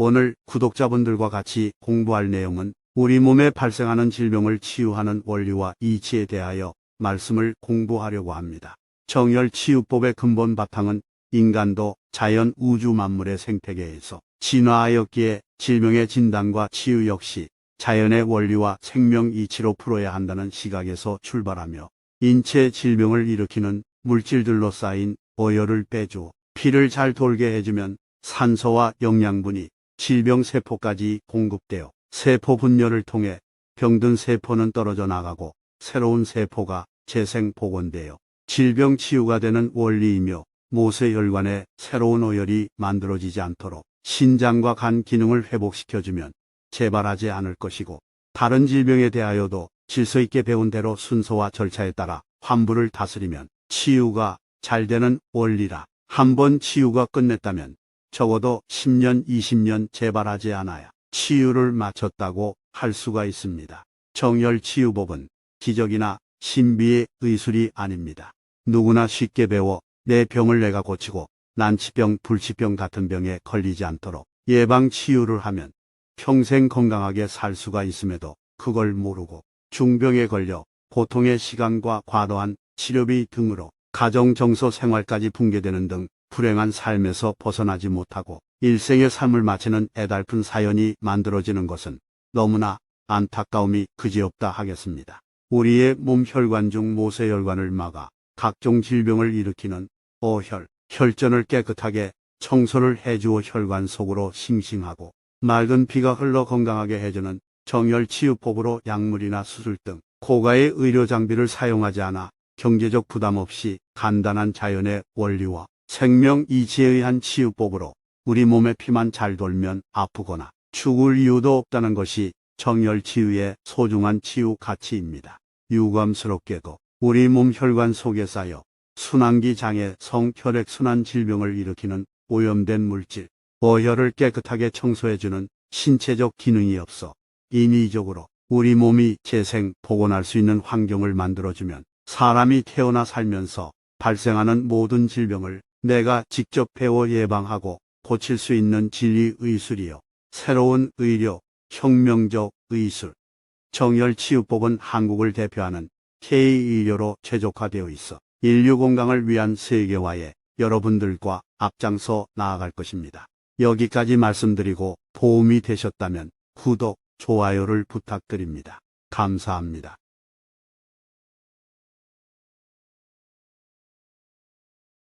오늘 구독자분들과 같이 공부할 내용은 우리 몸에 발생하는 질병을 치유하는 원리와 이치에 대하여 말씀을 공부하려고 합니다. 정열치유법의 근본 바탕은 인간도 자연 우주 만물의 생태계에서 진화하였기에 질병의 진단과 치유 역시 자연의 원리와 생명 이치로 풀어야 한다는 시각에서 출발하며 인체 질병을 일으키는 물질들로 쌓인 오열을 빼주어 피를 잘 돌게 해주면 산소와 영양분이 질병 세포까지 공급되어 세포 분열을 통해 병든 세포는 떨어져 나가고 새로운 세포가 재생 복원되어 질병 치유가 되는 원리이며 모세혈관에 새로운 오열이 만들어지지 않도록 신장과 간 기능을 회복시켜주면 재발하지 않을 것이고 다른 질병에 대하여도 질서 있게 배운 대로 순서와 절차에 따라 환부를 다스리면 치유가 잘 되는 원리라. 한번 치유가 끝냈다면 적어도 10년, 20년 재발하지 않아야 치유를 마쳤다고 할 수가 있습니다. 정열 치유법은 기적이나 신비의 의술이 아닙니다. 누구나 쉽게 배워 내 병을 내가 고치고 난치병, 불치병 같은 병에 걸리지 않도록 예방 치유를 하면 평생 건강하게 살 수가 있음에도 그걸 모르고 중병에 걸려 고통의 시간과 과도한 치료비 등으로 가정 정서 생활까지 붕괴되는 등 불행한 삶에서 벗어나지 못하고 일생의 삶을 마치는 애달픈 사연이 만들어지는 것은 너무나 안타까움이 그지없다 하겠습니다. 우리의 몸 혈관 중 모세혈관을 막아 각종 질병을 일으키는 오혈, 혈전을 깨끗하게 청소를 해주어 혈관 속으로 싱싱하고 맑은 피가 흘러 건강하게 해주는 정열치유법으로 약물이나 수술 등 고가의 의료 장비를 사용하지 않아 경제적 부담 없이 간단한 자연의 원리와 생명 이치에 의한 치유법으로 우리 몸의 피만 잘 돌면 아프거나 죽을 이유도 없다는 것이 정열 치유의 소중한 치유 가치입니다. 유감스럽게도 우리 몸 혈관 속에 쌓여 순환기 장애 성혈액순환 질병을 일으키는 오염된 물질, 오혈을 깨끗하게 청소해주는 신체적 기능이 없어 인위적으로 우리 몸이 재생, 복원할 수 있는 환경을 만들어주면 사람이 태어나 살면서 발생하는 모든 질병을 내가 직접 배워 예방하고 고칠 수 있는 진리 의술이요. 새로운 의료, 혁명적 의술. 정열 치유법은 한국을 대표하는 K-의료로 최적화되어 있어 인류 건강을 위한 세계화에 여러분들과 앞장서 나아갈 것입니다. 여기까지 말씀드리고 도움이 되셨다면 구독, 좋아요를 부탁드립니다. 감사합니다.